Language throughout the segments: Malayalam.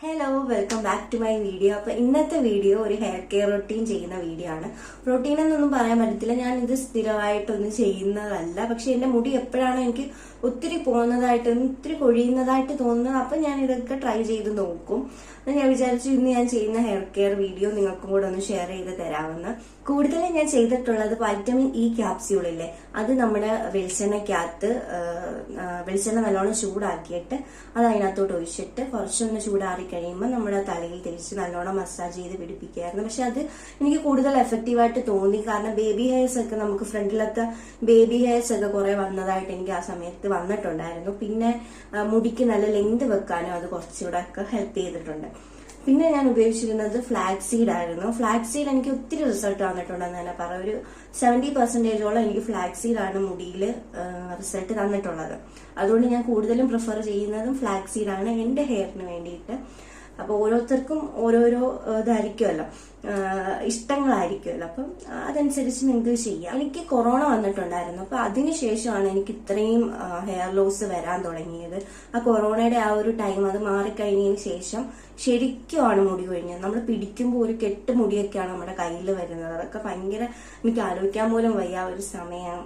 Hello welcome back to my video അപ്പൊ ഇന്നത്തെ വീഡിയോ ഒരു ഹെയർ കെയർ റൊട്ടീൻ ചെയ്യുന്ന വീഡിയോ ആണ്. റൊട്ടീൻ എന്നൊന്നും പറയാൻ പറ്റത്തില്ല. ഞാൻ ഇത് സ്ഥിരമായിട്ടൊന്നും ചെയ്യുന്നതല്ല. പക്ഷെ എന്റെ മുടി എപ്പോഴാണ് എനിക്ക് ഒത്തിരി പോകുന്നതായിട്ട് ഒത്തിരി കൊഴിയുന്നതായിട്ട് തോന്നുന്നത് അപ്പൊ ഞാൻ ഇതൊക്കെ ട്രൈ ചെയ്ത് നോക്കും. ഞാൻ വിചാരിച്ചു ഇന്ന് ഞാൻ ചെയ്യുന്ന ഹെയർ കെയർ വീഡിയോ നിങ്ങൾക്കും കൂടെ ഒന്ന് ഷെയർ ചെയ്ത് തരാമെന്ന്. കൂടുതലും ഞാൻ ചെയ്തിട്ടുള്ളത് വൈറ്റമിൻ ഇ ക്യാപ്സ്യൂളില്ലേ അത് നമ്മുടെ വെളിച്ചെണ്ണയ്ക്കകത്ത് വെളിച്ചെണ്ണ നല്ലോണം ചൂടാക്കിയിട്ട് അത് അതിനകത്തോട്ട് ഒഴിച്ചിട്ട് കുറച്ചൊന്ന് ചൂടാറി കഴിയുമ്പോൾ നമ്മുടെ തലയിൽ തിരിച്ച് നല്ലോണം മസാജ് ചെയ്ത് പിടിപ്പിക്കുകയായിരുന്നു പക്ഷെ അത് എനിക്ക് കൂടുതൽ എഫക്റ്റീവായിട്ട് തോന്നി. കാരണം ബേബി ഹെയർസ് ഒക്കെ നമുക്ക് ഫ്രണ്ടിലത്തെ ബേബി ഹെയർസ് ഒക്കെ കുറെ വന്നതായിട്ട് എനിക്ക് ആ സമയത്ത് വന്നിട്ടുണ്ടായിരുന്നു. പിന്നെ മുടിക്ക് നല്ല ലെങ്ത് വെക്കാനും അത് കുറച്ചുകൂടെ ഒക്കെ ഹെൽപ്പ് ചെയ്തിട്ടുണ്ട്. പിന്നെ ഞാൻ ഉപയോഗിച്ചിരുന്നത് ഫ്ലാക്സ് സീഡ് ആയിരുന്നു. ഫ്ലാക്സ് സീഡ് എനിക്ക് ഒത്തിരി റിസൾട്ട് വന്നിട്ടുണ്ടെന്ന് തന്നെ പറയാം. ഒരു സെവന്റി പെർസെന്റേജോളം എനിക്ക് ഫ്ലാക്സ് സീഡ് ആണ് മുടിയിൽ റിസൾട്ട് തന്നിട്ടുള്ളത്. അതുകൊണ്ട് ഞാൻ കൂടുതലും പ്രിഫർ ചെയ്യുന്നതും ഫ്ലാക്സ് സീഡ് ആണ്. എന്റെ ഹെയറിന് വേണ്ടിയിട്ട്. അപ്പൊ ഓരോരുത്തർക്കും ഓരോരോ ഇതായിരിക്കുമല്ലോ ഇഷ്ടങ്ങളായിരിക്കുമല്ലോ അപ്പം അതനുസരിച്ച് നിങ്ങൾക്ക് ചെയ്യാം. എനിക്ക് കൊറോണ വന്നിട്ടുണ്ടായിരുന്നു. അപ്പൊ അതിനുശേഷമാണ് എനിക്ക് ഇത്രയും ഹെയർ ലോസ് വരാൻ തുടങ്ങിയത്. ആ കൊറോണയുടെ ആ ഒരു ടൈം അത് മാറിക്കഴിഞ്ഞതിന് ശേഷം ശരിക്കുമാണ് മുടി കൊഴിഞ്ഞത്. നമ്മൾ പിടിക്കുമ്പോൾ ഒരു കെട്ട് മുടിയൊക്കെയാണ് നമ്മുടെ കയ്യിൽ വരുന്നത്. അതൊക്കെ ഭയങ്കര എനിക്ക് ആലോചിക്കാൻ പോലും വയ്യ ഒരു സമയം.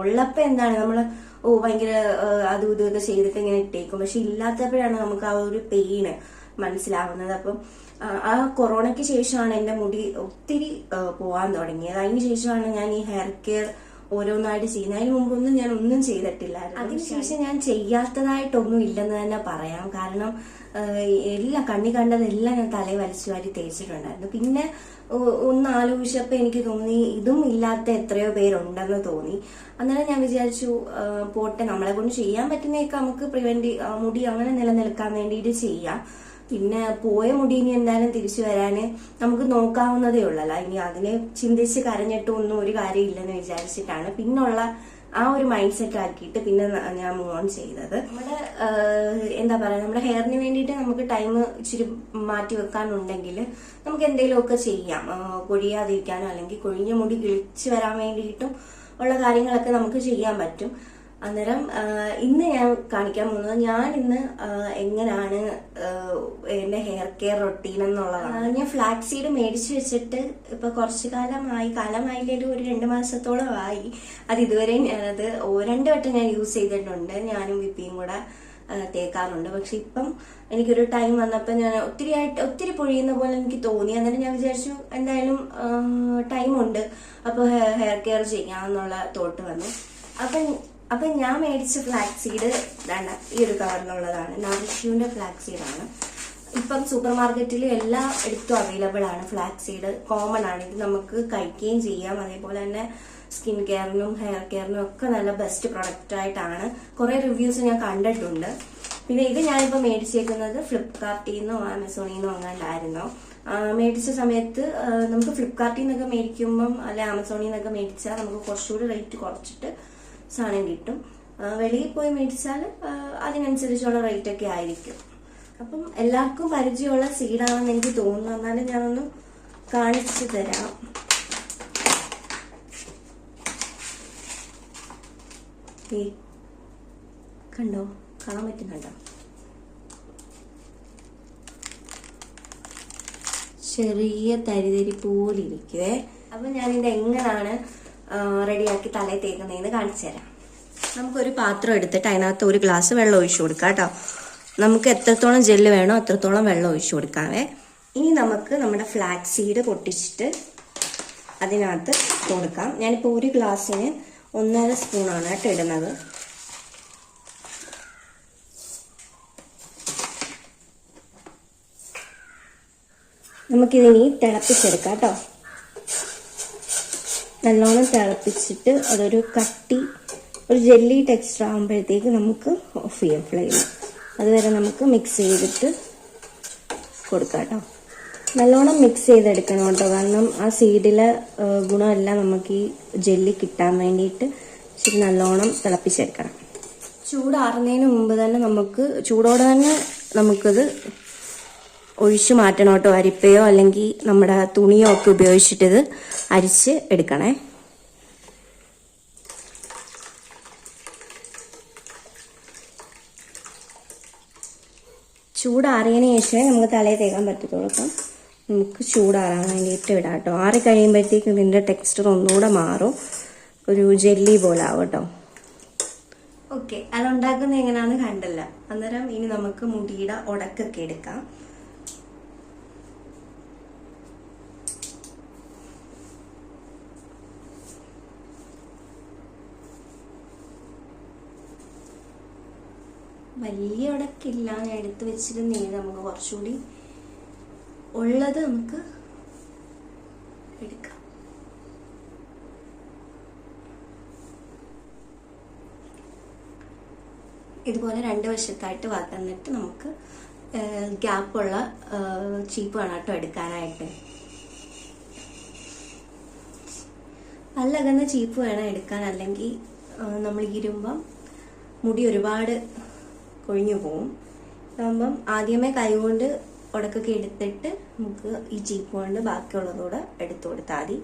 ഉള്ളപ്പോൾ ഉള്ളപ്പോ എന്താണ് നമ്മൾ ഓ ഭയങ്കര അതും ഇതും ഒക്കെ ചെയ്തിട്ട് ഇങ്ങനെ ഇട്ടേക്കും. പക്ഷെ ഇല്ലാത്തപ്പോഴാണ് നമുക്ക് ആ ഒരു പെയിന് മനസ്സിലാവുന്നത്. അപ്പം ആ, കൊറോണയ്ക്ക് ശേഷമാണ് എന്റെ മുടി ഒത്തിരി പോകാൻ പോവാൻ തുടങ്ങിയത്. അതിന് ശേഷമാണ് ഞാൻ ഈ ഹെയർ കെയർ ഓരോന്നായിട്ട് ചെയ്യുന്നത്. അതിന് മുമ്പൊന്നും ഞാൻ ഒന്നും ചെയ്തിട്ടില്ലായിരുന്നു. അതിനുശേഷം ഞാൻ ചെയ്യാത്തതായിട്ടൊന്നും ഇല്ലെന്ന് തന്നെ പറയാം. കാരണം എല്ലാം കണ്ണി കണ്ടതെല്ലാം ഞാൻ തലയിൽ വലിച്ചു വാരി തേച്ചിട്ടുണ്ടായിരുന്നു. പിന്നെ ഒന്ന് ആലോചിച്ചപ്പോൾ എനിക്ക് തോന്നി ഇതും ഇല്ലാത്ത എത്രയോ പേരുണ്ടെന്ന് തോന്നി. അന്നേരം ഞാൻ വിചാരിച്ചു പോട്ടെ നമ്മളെ കൊണ്ട് ചെയ്യാൻ പറ്റുന്നതൊക്കെ നമുക്ക് പ്രിവെന്റ് മുടി അങ്ങനെ നിലനിൽക്കാൻ വേണ്ടിയിട്ട് ചെയ്യാം. പിന്നെ പോയ മുടി ഇനി എന്തായാലും തിരിച്ചു വരാന് നമുക്ക് നോക്കാവുന്നതേ ഉള്ളല്ലോ. ഇനി അതിനെ ചിന്തിച്ച് കരഞ്ഞിട്ടും ഒന്നും ഒരു കാര്യമില്ലെന്ന് വിചാരിച്ചിട്ടാണ് പിന്നുള്ള ആ ഒരു മൈൻഡ് സെറ്റ് ആക്കിയിട്ട് പിന്നെ ഞാൻ മൂവ് ഓൺ ചെയ്തത്. നമ്മുടെ എന്താ പറയാ നമ്മുടെ ഹെയറിന് വേണ്ടിയിട്ട് നമുക്ക് ടൈം ഇച്ചിരി മാറ്റി വെക്കാനുണ്ടെങ്കിൽ നമുക്ക് എന്തെങ്കിലുമൊക്കെ ചെയ്യാം. കൊഴിയാതിരിക്കാനോ അല്ലെങ്കിൽ കൊഴിഞ്ഞ മുടി കിളിച്ച് വരാൻ വേണ്ടിയിട്ടും ഉള്ള കാര്യങ്ങളൊക്കെ നമുക്ക് ചെയ്യാൻ പറ്റും. അന്നേരം ഇന്ന് ഞാൻ കാണിക്കാൻ പോകുന്നത് ഞാൻ ഇന്ന് എങ്ങനെയാണ് എന്റെ ഹെയർ കെയർ റൊട്ടീൻ എന്നുള്ളതാണ്. ഞാൻ ഫ്ലാക്സ് സീഡ് മേടിച്ചു വെച്ചിട്ട് ഇപ്പൊ കുറച്ചു കാലമായി കാലമായില്ലേലും ഒരു രണ്ട് മാസത്തോളമായി. അത് ഇതുവരെ ഞാനത് രണ്ട് വട്ടം ഞാൻ യൂസ് ചെയ്തിട്ടുണ്ട്. ഞാനും വിപ്പിയും കൂടെ തേക്കാറുണ്ട്. പക്ഷെ ഇപ്പം എനിക്കൊരു ടൈം വന്നപ്പോൾ ഞാൻ ഒത്തിരി ആയിട്ട് ഒത്തിരി പൊഴിയുന്ന പോലെ എനിക്ക് തോന്നി. അന്നേരം ഞാൻ വിചാരിച്ചു എന്തായാലും ടൈമുണ്ട് അപ്പോൾ ഹെയർ കെയർ ചെയ്യാമെന്നുള്ള തോട്ട് വന്നു. അപ്പം അപ്പം ഞാൻ മേടിച്ച ഫ്ലാക്സ് സീഡ് വേണ്ട ഈ ഒരു കവറിലുള്ളതാണ് നറിഷ്യൂന്റെ ഫ്ലാക്സ് സീഡാണ് ഇപ്പം സൂപ്പർ മാർക്കറ്റിൽ എല്ലാ എടുത്തും അവൈലബിൾ ആണ് ഫ്ലാക്സ് സീഡ് കോമൺ ആണ്. ഇത് നമുക്ക് കഴിക്കുകയും ചെയ്യാം. അതേപോലെ തന്നെ സ്കിൻ കെയറിനും ഹെയർ കെയറിനും ഒക്കെ നല്ല ബെസ്റ്റ് പ്രൊഡക്റ്റ് ആയിട്ടാണ്. കുറെ റിവ്യൂസ് ഞാൻ കണ്ടിട്ടുണ്ട്. പിന്നെ ഇത് ഞാനിപ്പോൾ മേടിച്ചേക്കുന്നത് ഫ്ലിപ്കാർട്ടിൽ നിന്നോ ആമസോണിൽ നിന്നോ അങ്ങാണ്ടായിരുന്നു മേടിച്ച സമയത്ത് നമുക്ക് ഫ്ലിപ്കാർട്ടിൽ നിന്നൊക്കെ മേടിക്കുമ്പം അല്ലെ ആമസോണിൽ നിന്നൊക്കെ മേടിച്ചാൽ നമുക്ക് കുറച്ചുകൂടി റേറ്റ് കുറച്ചിട്ട് സാധനം കിട്ടും. വെളിയിൽ പോയി മേടിച്ചാൽ അതിനനുസരിച്ചുള്ള റേറ്റ് ഒക്കെ ആയിരിക്കും. അപ്പം എല്ലാവർക്കും പരിചയമുള്ള സീഡാണെന്ന് എനിക്ക് തോന്നുന്നു. എന്നാലും ഞാനൊന്ന് കാണിച്ചു തരാം. ഈ കണ്ടോ? കാണാൻ പറ്റുന്നുണ്ടോ? ചെറിയ തരിതരി പോലെ ഇരിക്കുവേ. അപ്പൊ ഞാനിത് എങ്ങനെയാണ് റെഡിയാക്കി തലയിൽ തേക്കുന്നതെന്ന് കാണിച്ചു തരാം. നമുക്കൊരു പാത്രം എടുത്തിട്ട് അതിനകത്ത് ഒരു ഗ്ലാസ് വെള്ളം ഒഴിച്ചു കൊടുക്കാം കേട്ടോ. നമുക്ക് എത്രത്തോളം ജെല്ല് വേണോ അത്രത്തോളം വെള്ളം ഒഴിച്ചു കൊടുക്കാവേ. ഇനി നമുക്ക് നമ്മുടെ ഫ്ലാക്സ് സീഡ് പൊട്ടിച്ചിട്ട് അതിനകത്ത് കൊടുക്കാം. ഞാനിപ്പോൾ ഒരു ഗ്ലാസ്സിന് ഒന്നര സ്പൂണാണ് കേട്ടോ ഇടുന്നത്. നമുക്കിതിനി തിളപ്പിച്ചെടുക്കാം കേട്ടോ. നല്ലോണം തിളപ്പിച്ചിട്ട് അതൊരു കട്ടി ഒരു ജെല്ലി ടെക്സ്ചർ ആകുമ്പോഴത്തേക്ക് നമുക്ക് ഓഫ് ചെയ്യാം ഫ്ലെയിം അതുവരെ നമുക്ക് മിക്സ് ചെയ്തിട്ട് കൊടുക്കാം കേട്ടോ നല്ലോണം മിക്സ് ചെയ്തെടുക്കണം കേട്ടോ കാരണം ആ സീഡിലെ ഗുണമെല്ലാം നമുക്ക് ഈ ജെല്ലി കിട്ടാൻ വേണ്ടിയിട്ട് ഇച്ചിരി നല്ലോണം തിളപ്പിച്ചെടുക്കണം. ചൂടാറുന്നതിന് മുമ്പ് തന്നെ നമുക്ക് ചൂടോടെ തന്നെ നമുക്കിത് ഒഴിച്ചു മാറ്റണം കേട്ടോ അരിപ്പയോ അല്ലെങ്കിൽ നമ്മുടെ തുണിയോ ഒക്കെ ഉപയോഗിച്ചിട്ടിത് അരിച്ച് എടുക്കണേ. ചൂടാറിയതിന് ശേഷമേ നമുക്ക് തലയിൽ തേക്കാൻ പറ്റത്തുള്ളൂ അപ്പം നമുക്ക് ചൂടാറാൻ വേണ്ടിയിട്ട് ഇടാം കേട്ടോ. ആറി കഴിയുമ്പോഴത്തേക്കും ഇതിന്റെ ടെക്സ്ചർ ഒന്നുകൂടെ മാറും. ഒരു ജെല്ലി പോലെ ആവും കേട്ടോ. ഓക്കെ അത് ഉണ്ടാക്കുന്നത് എങ്ങനെയാണെന്ന് കണ്ടല്ല. അന്നേരം ഇനി നമുക്ക് മുടിയുടെ ഉടക്കൊക്കെ എടുക്കാം. വലിയ ഉടക്കില്ല ഞാൻ എടുത്ത് വെച്ചിരുന്നേ നമുക്ക് കുറച്ചുകൂടി ഉള്ളത് നമുക്ക് എടുക്കാം. ഇതുപോലെ രണ്ട് വശത്തായിട്ട് വന്നിട്ട് നമുക്ക് ഗ്യാപ്പുള്ള ചീപ്പ് വേണം കേട്ടോ എടുക്കാനായിട്ട് പല്ലകന്ന ചീപ്പ് വേണം എടുക്കാൻ. അല്ലെങ്കിൽ നമ്മൾ ഇരുമ്പം മുടി ഒരുപാട് കൊഴിഞ്ഞു പോവും. ഇതാകുമ്പം ആദ്യമേ കൈകൊണ്ട് ഉടക്കൊക്കെ എടുത്തിട്ട് നമുക്ക് ഈ ചീപ്പ് കൊണ്ട് ബാക്കിയുള്ളതൂടെ എടുത്തു കൊടുത്താൽ മതി.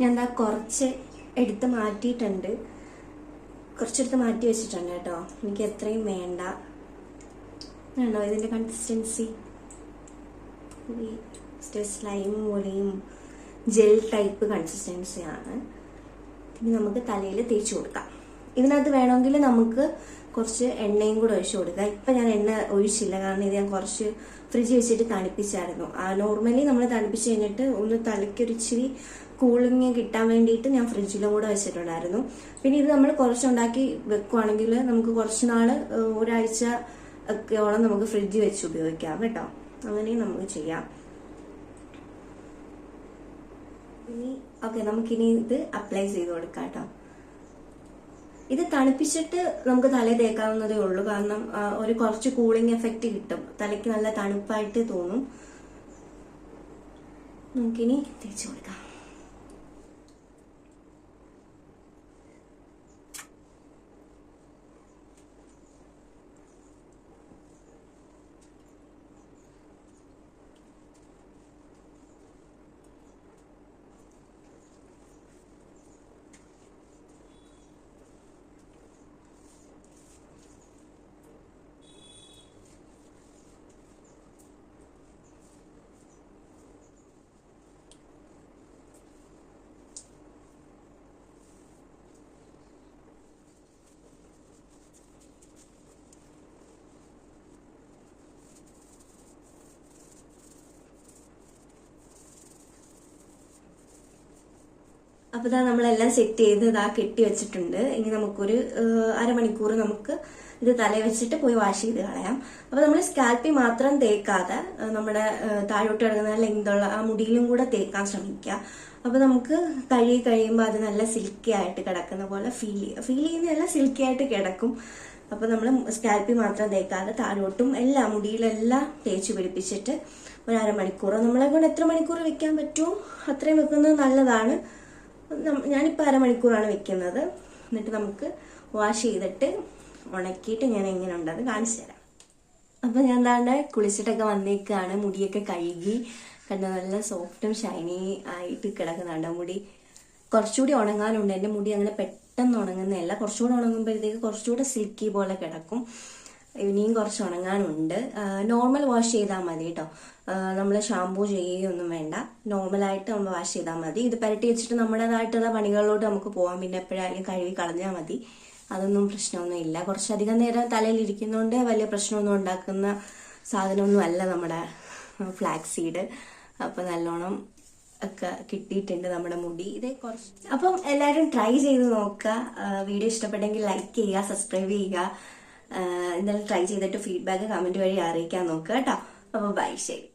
ഞാൻ എന്താ കുറച്ച് എടുത്ത് മാറ്റിയിട്ടുണ്ട്. കുറച്ചെടുത്ത് മാറ്റി വെച്ചിട്ടുണ്ട് കേട്ടോ. എനിക്ക് എത്രയും വേണ്ട. ആണോ ഇതിന്റെ കൺസിസ്റ്റൻസി സ്ലൈം പോലെയും ജെൽ ടൈപ്പ് കൺസിസ്റ്റൻസിയാണ് ഇനി നമുക്ക് തലയിൽ തേച്ച് കൊടുക്കാം. ഇതിനകത്ത് വേണമെങ്കിൽ നമുക്ക് കുറച്ച് എണ്ണയും കൂടെ ഒഴിച്ചു കൊടുക്കുക ഇപ്പം ഞാൻ എണ്ണ ഒഴിച്ചില്ല. കാരണം ഇത് ഞാൻ കുറച്ച് ഫ്രിഡ്ജ് വെച്ചിട്ട് തണുപ്പിച്ചായിരുന്നു. നോർമലി നമ്മൾ തണുപ്പിച്ച് കഴിഞ്ഞിട്ട് ഒന്ന് തലയ്ക്കൊരു ഇച്ചിരി കൂളിങ് കിട്ടാൻ വേണ്ടിയിട്ട് ഞാൻ ഫ്രിഡ്ജിലും കൂടെ വെച്ചിട്ടുണ്ടായിരുന്നു. പിന്നെ ഇത് നമ്മൾ കുറച്ചുണ്ടാക്കി വെക്കുവാണെങ്കിൽ നമുക്ക് കുറച്ച് നാൾ ഒരാഴ്ച ഒക്കെയോളം നമുക്ക് ഫ്രിഡ്ജ് വെച്ച് ഉപയോഗിക്കാം കേട്ടോ. അങ്ങനെയും നമുക്ക് ചെയ്യാം. ഇനി ഓക്കെ നമുക്കിനി ഇത് അപ്ലൈ ചെയ്ത് കൊടുക്കാം കേട്ടോ. ഇത് തണുപ്പിച്ചിട്ട് നമുക്ക് തലയിൽ തേക്കാവുന്നതേ ഉള്ളൂ. കാരണം ഒരു കുറച്ച് കൂളിംഗ് എഫക്റ്റ് കിട്ടും. തലയ്ക്ക് നല്ല തണുപ്പായിട്ട് തോന്നും. നമുക്കിനി തേച്ച് കൊടുക്കാം. അപ്പോൾ ഇതാ നമ്മളെല്ലാം സെറ്റ് ചെയ്ത് ഇതാ കെട്ടി വെച്ചിട്ടുണ്ട്. ഇനി നമുക്കൊരു അരമണിക്കൂർ നമുക്ക് ഇത് തല വെച്ചിട്ട് പോയി വാഷ് ചെയ്ത് കളയാം. അപ്പോൾ നമ്മൾ സ്കാൽപ്പി മാത്രം തേക്കാതെ നമ്മുടെ താഴോട്ട് കിടക്കുന്ന ലെങ്തുള്ള ആ മുടിയിലും കൂടെ തേക്കാൻ ശ്രമിക്കുക അപ്പോൾ നമുക്ക് കഴുകി കഴിയുമ്പോൾ അത് നല്ല സിൽക്കി ആയിട്ട് കിടക്കുന്ന പോലെ ഫീൽ ചെയ്യുക ഫീൽ ചെയ്യുന്നതല്ല സിൽക്കി ആയിട്ട് കിടക്കും. അപ്പോൾ നമ്മൾ സ്കാൽപ്പി മാത്രം തേക്കാതെ താഴോട്ടും എല്ലാ മുടിയിലെല്ലാം തേച്ച് പിടിപ്പിച്ചിട്ട് ഒരു അരമണിക്കൂർ നമ്മളെ കൊണ്ട് എത്ര മണിക്കൂർ വെക്കാൻ പറ്റുമോ അത്രയും വെക്കുന്നത് നല്ലതാണ്. ഞാനിപ്പോൾ അരമണിക്കൂറാണ് വെക്കുന്നത്. എന്നിട്ട് നമുക്ക് വാഷ് ചെയ്തിട്ട് ഉണക്കിയിട്ട് ഞാൻ എങ്ങനെ ഉണ്ടെന്ന് കാണിച്ചു തരാം. അപ്പം ഞാൻ താണ്ട് കുളിച്ചിട്ടൊക്കെ വന്നേക്കാണ്. മുടിയൊക്കെ കഴുകി. കണ്ട നല്ല സോഫ്റ്റും ഷൈനി ആയിട്ട് കിടക്കുന്നുണ്ട് മുടി. കുറച്ചുകൂടി ഉണങ്ങാനുണ്ട്. എന്റെ മുടി അങ്ങനെ പെട്ടെന്ന് ഉണങ്ങുന്നതല്ല. കുറച്ചുകൂടി ഉണങ്ങുമ്പോഴത്തേക്ക് കുറച്ചുകൂടെ സിൽക്കി പോലെ കിടക്കും. ഇനിയും കുറച്ച് ഉണങ്ങാനുണ്ട്. നോർമൽ വാഷ് ചെയ്താൽ മതി കേട്ടോ നമ്മൾ ഷാമ്പൂ ചെയ്യുകയൊന്നും വേണ്ട. നോർമലായിട്ട് നമ്മൾ വാഷ് ചെയ്താൽ മതി. ഇത് പരട്ടി വെച്ചിട്ട് നമ്മുടേതായിട്ടുള്ള പണികളിലോട്ട് നമുക്ക് പോകാം പിന്നെ എപ്പോഴായാലും കഴുകി കളഞ്ഞാൽ മതി. അതൊന്നും പ്രശ്നമൊന്നും ഇല്ല. കുറച്ചധികം നേരം തലയിൽ ഇരിക്കുന്നതുകൊണ്ട് വലിയ പ്രശ്നമൊന്നും ഉണ്ടാക്കുന്ന സാധനമൊന്നും അല്ല നമ്മുടെ ഫ്ലാക്സ് സീഡ് അപ്പം നല്ലോണം ഒക്കെ കിട്ടിയിട്ടുണ്ട് നമ്മുടെ മുടി. ഇതേ കുറച്ച് അപ്പം എല്ലാവരും ട്രൈ ചെയ്ത് നോക്കുക. വീഡിയോ ഇഷ്ടപ്പെട്ടെങ്കിൽ ലൈക്ക് ചെയ്യുക സബ്സ്ക്രൈബ് ചെയ്യുക. എന്തായാലും ട്രൈ ചെയ്തിട്ട് ഫീഡ്ബാക്ക് കമന്റ് വഴി അറിയിക്കാൻ നോക്കുക കേട്ടോ. അപ്പോൾ ബൈ ശരി.